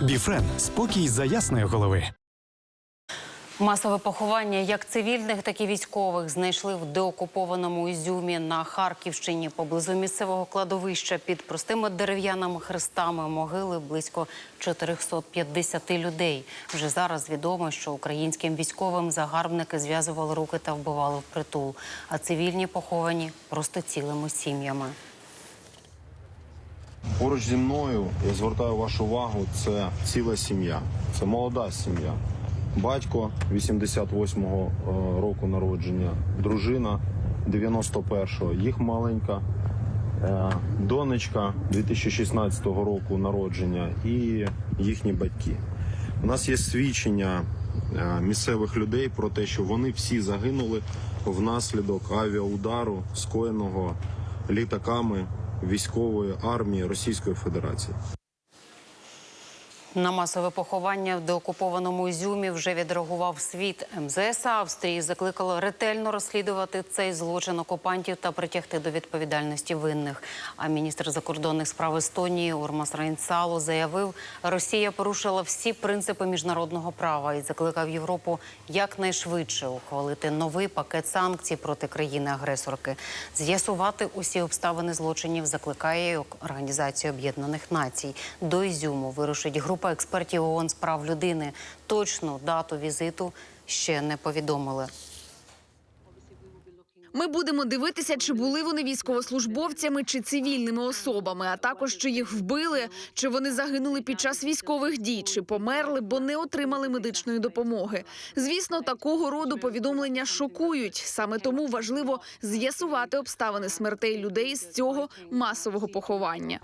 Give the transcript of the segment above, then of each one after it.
Біфрен спокій за ясної голови. Масове поховання як цивільних, так і військових знайшли в деокупованому Ізюмі на Харківщині поблизу місцевого кладовища під простими дерев'яними хрестами могили близько 450 людей. Вже зараз відомо, що українським військовим загарбники зв'язували руки та вбивали впритул, а цивільні поховані просто цілими сім'ями. Поруч зі мною я звертаю вашу увагу. Це ціла сім'я, це молода сім'я. Батько 88-го е, року народження, дружина 91-го, їх маленька е, донечка 2016 року народження і їхні батьки. У нас є свідчення е, місцевих людей про те, що вони всі загинули внаслідок авіаудару, скоєного літаками військової армії Російської Федерації. На масове поховання в деокупованому Ізюмі вже відреагував світ. МЗС Австрії закликало ретельно розслідувати цей злочин окупантів та притягти до відповідальності винних. А міністр закордонних справ Естонії Урмас Рейнсало заявив, Росія порушила всі принципи міжнародного права і закликав Європу якнайшвидше ухвалити новий пакет санкцій проти країни-агресорки. З'ясувати усі обставини злочинів закликає Організація Об'єднаних Націй. До Ізюму вирушить група експертів ООН з прав людини. Точну дату візиту ще не повідомили. Ми будемо дивитися, чи були вони військовослужбовцями чи цивільними особами, а також чи їх вбили, чи вони загинули під час військових дій, чи померли, бо не отримали медичної допомоги. Звісно, такого роду повідомлення шокують. Саме тому важливо з'ясувати обставини смертей людей з цього масового поховання.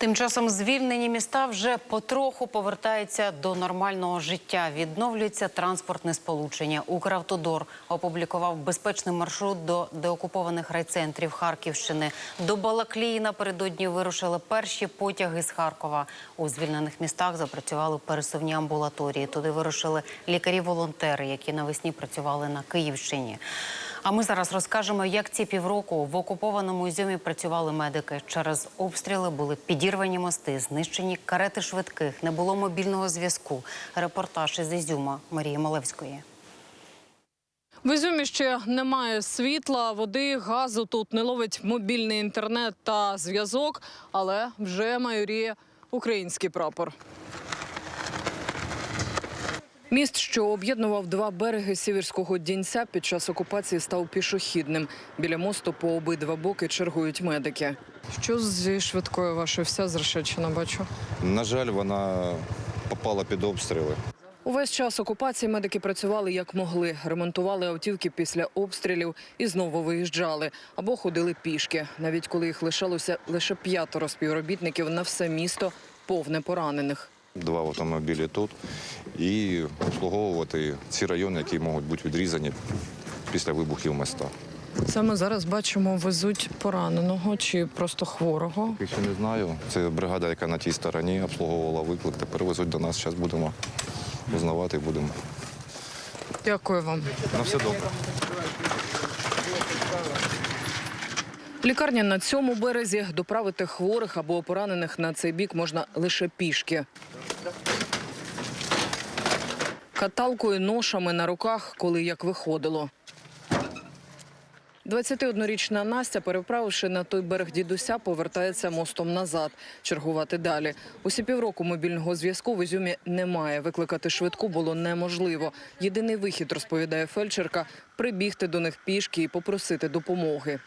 Тим часом звільнені міста вже потроху повертаються до нормального життя. Відновлюється транспортне сполучення. Укравтодор опублікував безпечний маршрут до деокупованих райцентрів Харківщини. До Балаклії напередодні вирушили перші потяги з Харкова. У звільнених містах запрацювали пересувні амбулаторії. Туди вирушили лікарі-волонтери, які навесні працювали на Київщині. А ми зараз розкажемо, як ці півроку в окупованому Ізюмі працювали медики. Через обстріли були підірвані мости, знищені карети швидких, не було мобільного зв'язку. Репортаж із Ізюма Марії Малевської. В Ізюмі ще немає світла, води, газу. Тут не ловить мобільний інтернет та зв'язок, але вже майоріє український прапор. Міст, що об'єднував два береги Сіверського Дінця, під час окупації став пішохідним. Біля мосту по обидва боки чергують медики. Що зі швидкою вашою вся зрешечена, бачу? На жаль, вона попала під обстріли. Увесь час окупації медики працювали як могли, ремонтували автівки після обстрілів і знову виїжджали або ходили пішки. Навіть коли їх лишалося лише п'ятеро співробітників на все місто, повне поранених. Два автомобілі тут і обслуговувати ці райони, які можуть бути відрізані після вибухів моста. Саме зараз бачимо, везуть пораненого чи просто хворого. Я ще не знаю. Це бригада, яка на тій стороні обслуговувала виклик. Тепер везуть до нас. Зараз будемо узнавати будемо. Дякую вам. На все добре. Лікарня на цьому березі доправити хворих або поранених на цей бік можна лише пішки Каталкою, ношами на руках, коли як виходило. 21-річна Настя, переправивши на той берег дідуся, повертається мостом назад, чергувати далі. Усі півроку мобільного зв'язку в Ізюмі немає. Викликати швидку було неможливо. Єдиний вихід, розповідає фельдшерка, прибігти до них пішки і попросити допомоги.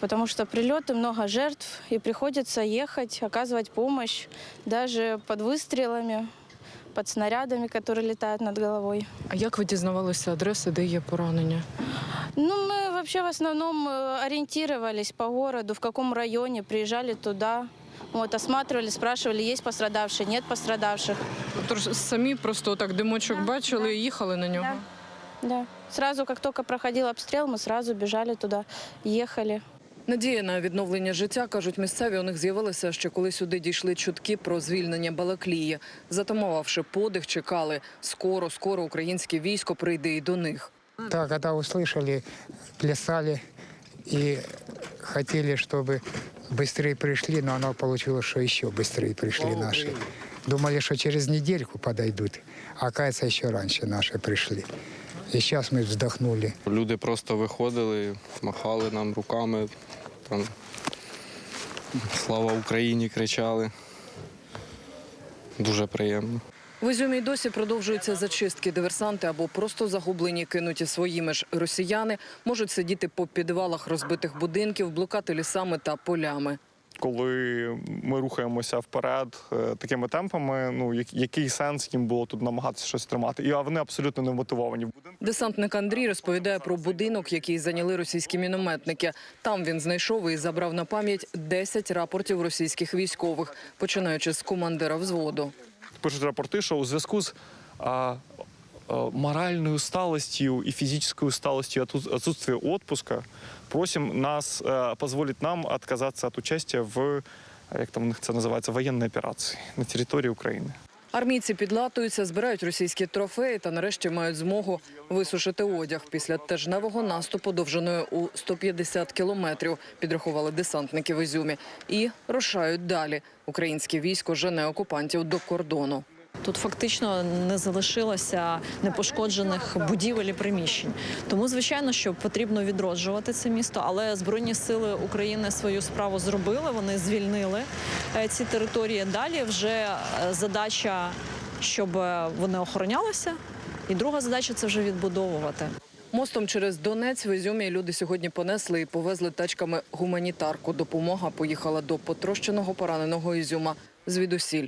Потому что прилеты, много жертв, и приходится ехать, оказывать помощь даже под выстрелами, под снарядами, которые летают над головой. А як ви дізнавалися адреси, де є поранення? Ну, мы вообще в основном э, ориентировались по городу, в каком районе, приезжали туда, вот, осматривали, спрашивали, есть пострадавшие, нет пострадавших. Тобто самі просто так димочок бачили і їхали на нього. Да. Сразу, как только проходил обстрел, мы сразу бежали туда, ехали. Надія на відновлення життя, кажуть місцеві, у них з'явилася ще коли сюди дійшли чутки про звільнення Балаклії. Затамувавши подих, чекали скоро, скоро українське військо прийде і до них. Да, когда услышали, плясали и хотели, чтобы быстрее пришли, но оно получилось, что еще быстрее пришли наши. Думали, что через недельку подойдут, а оказывается, еще раньше наши пришли. И сейчас мы вздохнули. Люди просто виходили, махали нам руками, там слава Україні кричали. Дуже приємно. В Ізюмі досі продовжуються зачистки. Диверсанти або просто загублені, кинуті своїми ж росіяни, можуть сидіти по підвалах розбитих будинків, блукати лісами та полями. Коли ми рухаємося вперед е, такими темпами, ну який сенс їм було тут намагатися щось тримати? І а вони абсолютно не мотивовані. Десантник Андрій розповідає про будинок, який зайняли російські мінометники. Там він знайшов і забрав на пам'ять 10 рапортів російських військових, починаючи з командира взводу. Пишуть рапорти, що у зв'язку з а, а, моральною усталостью и физической усталостью от отсут- отсутствия отпуска просим нас, э, позволить нам отказаться от участия в, як там у них це називається, воєнній операції на території України. Армійці підлатуються, збирають російські трофеї та нарешті мають змогу висушити одяг після тижневого наступу довжиною у 150 кілометрів, підрахували десантники в Ізюмі. І рушають далі. Українське військо жене окупантів до кордону. Тут фактично не залишилося непошкоджених будівель і приміщень. Тому, звичайно, що потрібно відроджувати це місто, але Збройні сили України свою справу зробили. Вони звільнили е, ці території. Далі вже е, задача, щоб е, вони охоронялися. І друга задача це вже відбудовувати. Мостом через Донець в Ізюмі люди сьогодні понесли і повезли тачками гуманітарку. Допомога поїхала до потрощеного пораненого Ізюма звідусіль.